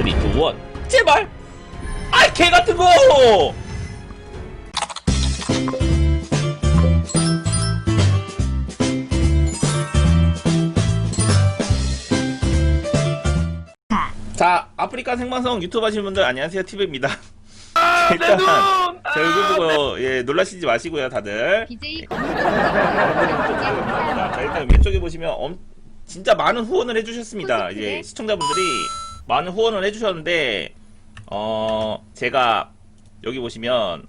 3, 2, 1 제발! 아이 개 같은 거! 자 아프리카 생방송 유튜브 하시는 분들 안녕하세요 티브입니다. 일단 제 얼굴 보고 예 놀라시지 마시고요 다들. BJ 자, 자, 일단 왼쪽에 보시면 엄, 진짜 많은 후원을 해주셨습니다. 이제 시청자분들이 많은 후원을 해주셨는데, 어, 제가 여기 보시면,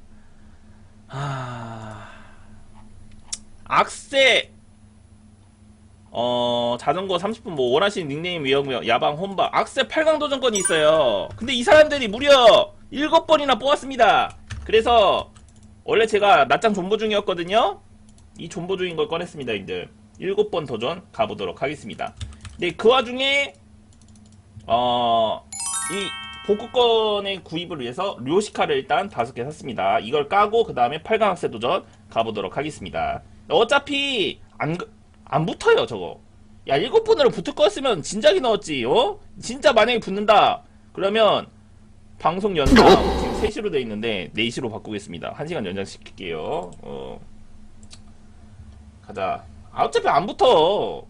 아, 악세, 어, 자전거 30분 뭐 원하시는 닉네임 외우며 야방 혼밥, 악세 8강 도전권이 있어요. 근데 이 사람들이 무려 7번이나 뽑았습니다. 그래서, 원래 제가 낮장 존버 중이었거든요? 이 존버 중인 걸 꺼냈습니다, 이제. 일곱 번 도전 가보도록 하겠습니다. 네, 그 와중에, 어, 이 복구권의 구입을 위해서 료시카를 일단 다섯 개 샀습니다. 이걸 까고, 그 다음에 8강 학세 도전 가보도록 하겠습니다. 어차피, 안, 그- 안 붙어요, 저거. 야, 일곱 번으로 붙을 거였으면 진작에 넣었지, 어? 진짜 만약에 붙는다. 그러면, 방송 연장 지금 3시로 돼 있는데 4시로 바꾸겠습니다. 1시간 연장시킬게요. 어. 가자. 아, 어차피 안 붙어.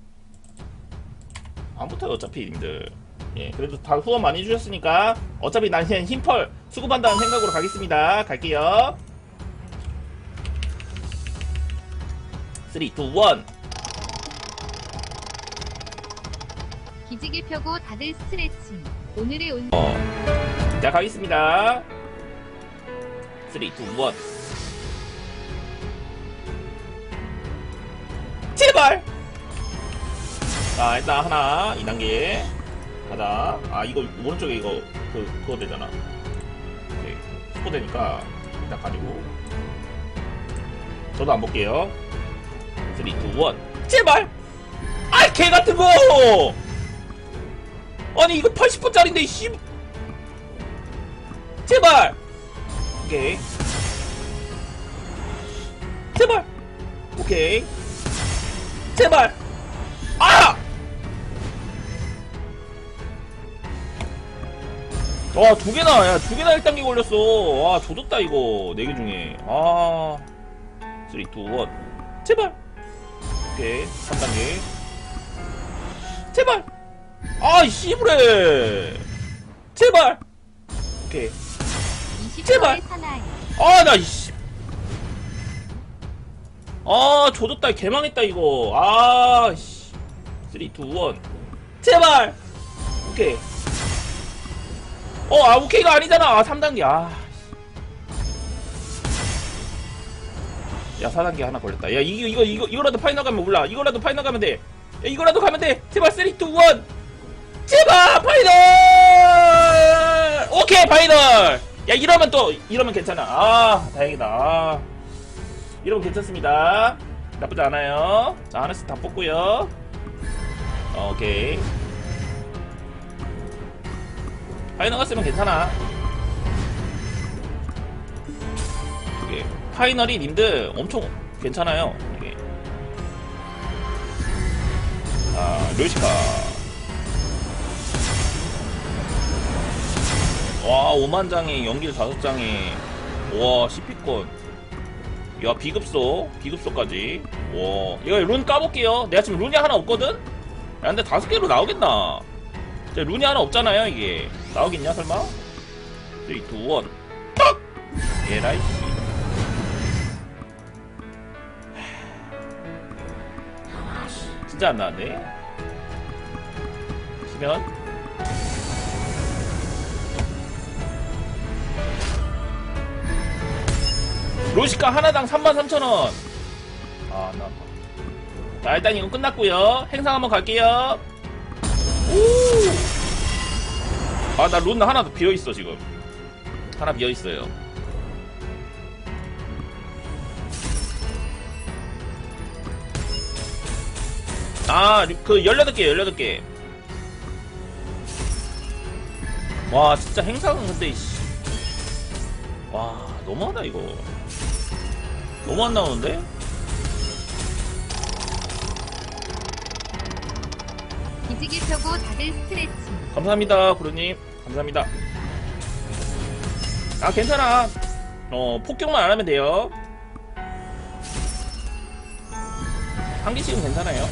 안 붙어요, 어차피, 님들. 예, 그래도 다 후원 많이 해주셨으니까, 어차피 난 그냥 힘펄 수급한다는 생각으로 가겠습니다. 갈게요. 3, 2, 1. 기지개 펴고 다들 스트레칭. 오늘의 온 어. 자, 가겠습니다. 3, 2, 1. 제발! 자, 일단 하나, 2단계. 가자. 아, 이거, 오른쪽에 이거, 그, 그거 되잖아. 오케이. 스포 되니까, 일단 가지고. 저도 안 볼게요. 3, 2, 1. 제발! 아이, 개 같은 거! 아니 이거 80분짜리인데 씨 제발 오케이 제발 오케이 제발 와, 두 개나, 야, 두 개나 1단계 걸렸어. 와, 조졌다, 이거. 네 개 중에. 아. 3, 2, 1. 제발. 오케이. 3단계. 제발. 아, 씨부래. 제발. 오케이. 20초의 제발. 아, 나, 이씨. 아, 조졌다. 개망했다, 이거. 아, 씨. 3, 2, 1. 제발! 오케이. 어, 아, 오케이가 아니잖아. 아, 3단계. 아. 씨. 야, 4단계 하나 걸렸다. 야, 이거, 이거, 이거, 이거라도 파이널 가면 몰라. 이거라도 파이널 가면 돼. 야, 이거라도 가면 돼. 제발, 3, 2, 1. 제발, 파이널! 오케이, 파이널! 야, 이러면 또, 이러면 괜찮아. 아, 다행이다. 아. 이러면 괜찮습니다. 나쁘지 않아요. 자, 하나씩 다 뽑고요. 오케이. 파이널 갔으면 괜찮아. 이게 파이널이 님들 엄청 괜찮아요. 이게. 아, 료시카. 와, 5만 장에 연길 5장에 와, CP권. 야, 비급소. 비급소까지. 와, 이거 룬 까볼게요. 내가 지금 룬이 하나 없거든? 야, 근데 다섯 개로 나오겠나? 자, 룬이 하나 없잖아요, 이게. 나오겠냐, 설마? 3, 2, 1. 딱! 에라이, 씨. 진짜 안 나왔네. 시면. 로시카 하나당 33,000원. 아, 나. 자, 일단 이거 끝났고요. 행상 한번 갈게요. 오! 아, 나 룬 하나 더 비어있어, 지금. 하나 비어있어요. 아, 그 18개, 18개. 와, 진짜 행상은 근데. 와, 너무하다, 이거. 너무 안 나오는데? 기지개 펴고 다들 스트레칭. 감사합니다, 구루님. 감사합니다. 아 괜찮아. 어 폭격만 안 하면 돼요. 한 개씩은 괜찮아요.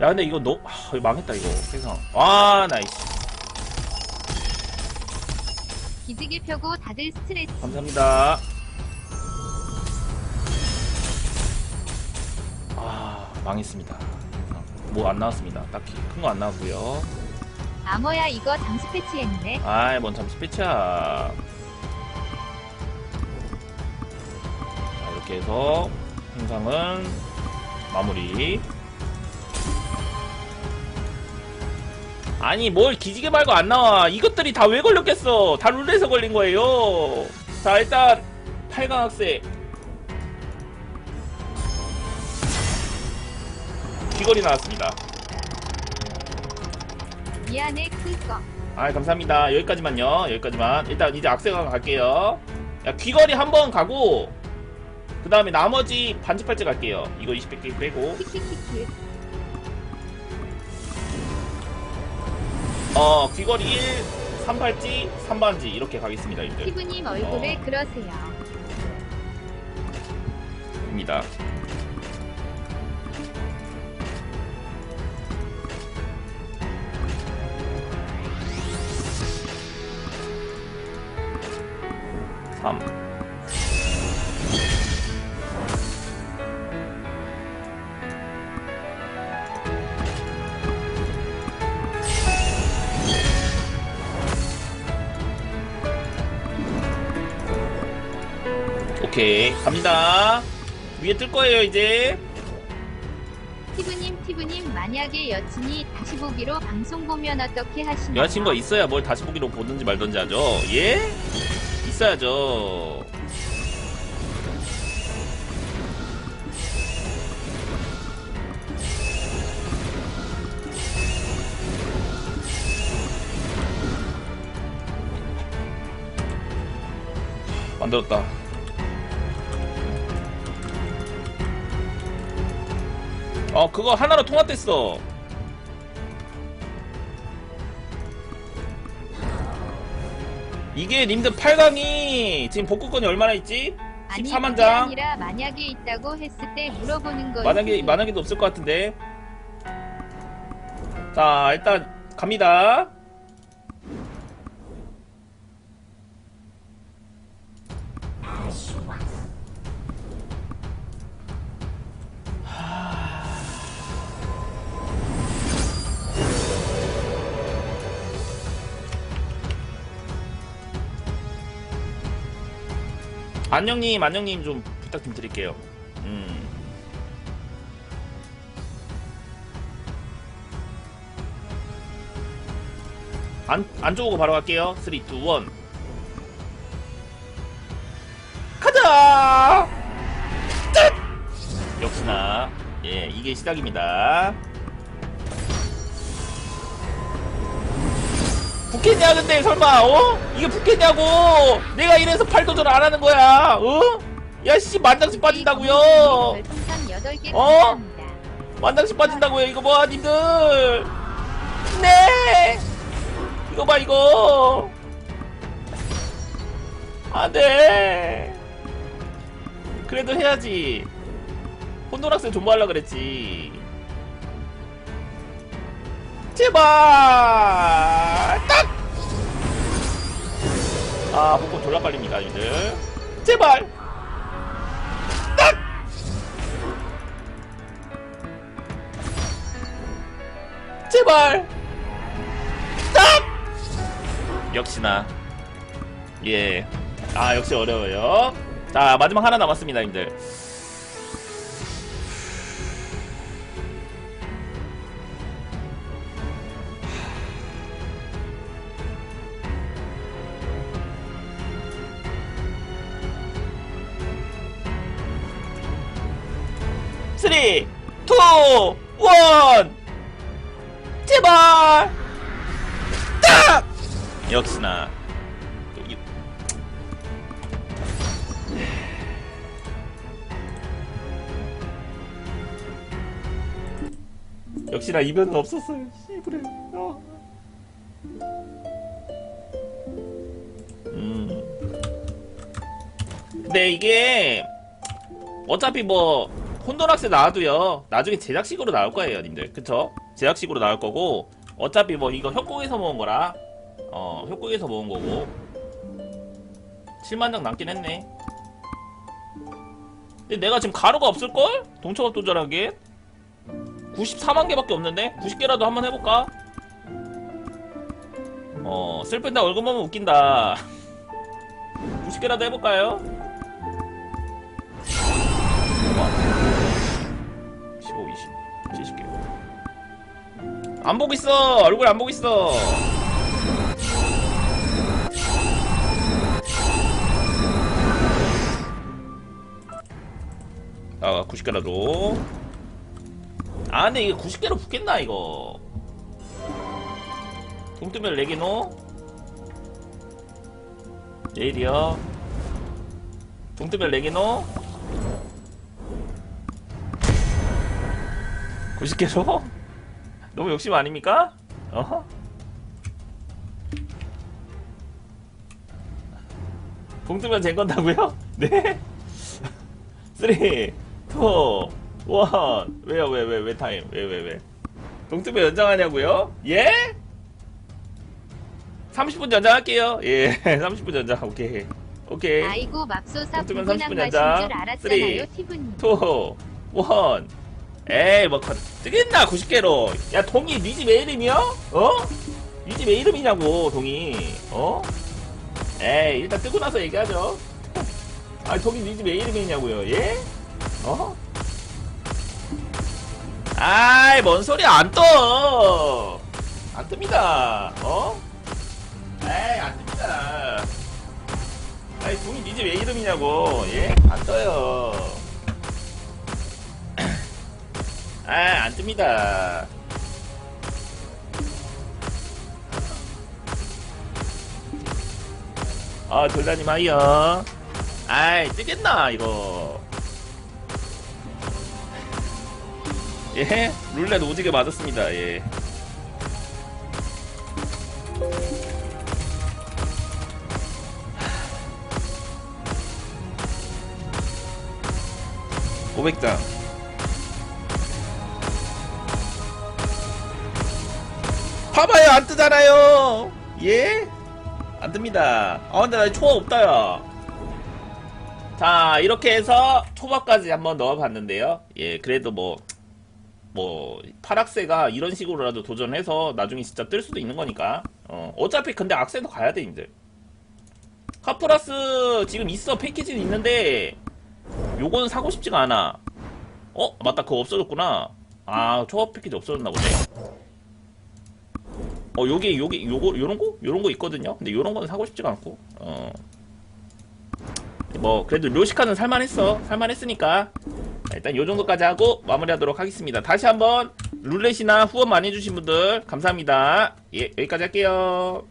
야 근데 이거 너 아, 이거 망했다 이거 세상. 와 나이스. 기지개 펴고 다들 스트레칭. 감사합니다. 아 망했습니다. 뭐 안 나왔습니다. 딱히 큰 거 안 나왔고요. 암호야 이거 잠수 패치했네. 아이 뭔 잠시 패치야. 자 이렇게 해서 행상은 마무리. 아니 뭘 기지개 말고 안 나와. 이것들이 다 왜 걸렸겠어. 다 룰에서 걸린 거예요. 자 일단 8강 학생 귀걸이 나왔습니다. 미안해 클거. 아 감사합니다 여기까지만요 여기까지만 일단 이제 악세강 갈게요 야 귀걸이 한 번 가고 그 다음에 나머지 반지 팔찌 갈게요 이거 20개 빼고 키키키키. 어 귀걸이 1 3팔찌 3반지 이렇게 가겠습니다 이들 피부님 얼굴에 어. 그러세요. 입니다 삼 오케이 갑니다 위에 뜰 거예요 이제 피부님 피부님 만약에 여친이 다시 보기로 방송 보면 어떻게 하시나요? 여자친구가 있어야 뭘 다시 보기로 보든지 말든지 하죠 예? 있어야죠. 만들었다. 어 그거 하나로 통합됐어 이게 님들 8강이 지금 복구권이 얼마나 있지? 아니 14만 그게 장 아니라 만약에 있다고 했을 때 물어보는 거예요. 만약에 만약에도 없을 것 같은데 자 일단 갑니다 안녕님 안녕님 좀 부탁 좀 드릴게요 음. 안, 안쪽으로 바로 갈게요. 3, 2, 1. 가자! 짠! 역시나, 예, 이게 시작입니다. 붙겠냐, 근데, 설마, 어? 이게 붙겠냐고! 내가 이래서 팔도전 안 하는 거야, 어? 야, 씨, 만장씩 빠진다고요 별풍선 8개 어? 만장씩 빠진다고요, 이거 뭐야, 님들! 네! 이거 봐 이거 안돼 그래도 해야지 혼돈학생 존버하려 그랬지 제발 아 복권 졸라 빨립니다 님들 제발 딱! 제발 딱! 역시나 예. 아 역시 어려워요. 자 마지막 하나 남았습니다, 님들. 쓰리, 투, 원, 제발, 딱! 역시나 역시나 이변은 없었어요. 씨. 이불에. 어. 음. 근데 이게 어차피 뭐 혼돈학세 나와도요 나중에 제작식으로 나올 거예요 님들 그쵸? 제작식으로 나올 거고 어차피 뭐 이거 협곡에서 모은 거라 어 협곡에서 모은 거고 7만장 남긴 했네 근데 내가 지금 가루가 없을걸? 동처가 도전하기엔 94만 개밖에 없는데 90개라도 한번 해볼까? 어 슬픈다 얼굴 보면 웃긴다 90개라도 해볼까요? 안 보고 있어. 얼굴 안 보고 있어. 아 90개라도. 아 근데 이게 90개로 붙겠나 이거? 동뜨면 레기노? 레이디어 동뜨면 레기노 90개로? 너무 욕심 아닙니까? 어? 동뜨면 젠 건다고요? 네? 3, 2, 1 왜요 왜 왜 왜 타임 왜 왜왜 동투배 연장하냐고요? 예? 30분 연장할게요 예 30분 연장 오케이 오케이 아이고 맙소사 부근한 30분 맛인 연장. 줄 알았잖아요 쓰리. 티브님 2 1 에이 뭐 건- 뜨겠나 90개로 야 동이 니집 왜 이름이야? 어? 니집 왜 이름이냐고 동이 어? 에이 일단 뜨고 나서 얘기하죠 아 동이 니집 왜 이름이냐고요 예? 어? 아이 뭔 소리 안떠 안 뜹니다 어? 에이 안 뜹니다 아이 동이 니집 왜 이름이냐고 예? 안 떠요 아, 안 뜹니다. 아, 돌다님 하이요. 아이, 뜨겠나, 이거. 예? 룰렛 오지게 맞았습니다, 예. (500장) 봐봐요 안 뜨잖아요. 예? 안 뜹니다. 아 근데 나 초밥 없다 야자 이렇게 해서 초밥까지 한번 넣어봤는데요. 예 그래도 뭐뭐 파락세가 이런 식으로라도 도전해서 나중에 진짜 뜰 수도 있는 거니까. 어 어차피 근데 악세도 가야 돼 이제 카프라스 지금 있어 패키지는 있는데 요거는 사고 싶지가 않아. 어 맞다 그거 없어졌구나. 아 초밥 패키지 없어졌나 보네 어 요게 요게 요거 요런 거 요런 거 있거든요. 근데 요런 거는 사고 싶지가 않고 어. 뭐 그래도 료시카는 살만했어. 살만했으니까 일단 요 정도까지 하고 마무리하도록 하겠습니다. 다시 한번 룰렛이나 후원 많이 해주신 분들 감사합니다. 예 여기까지 할게요.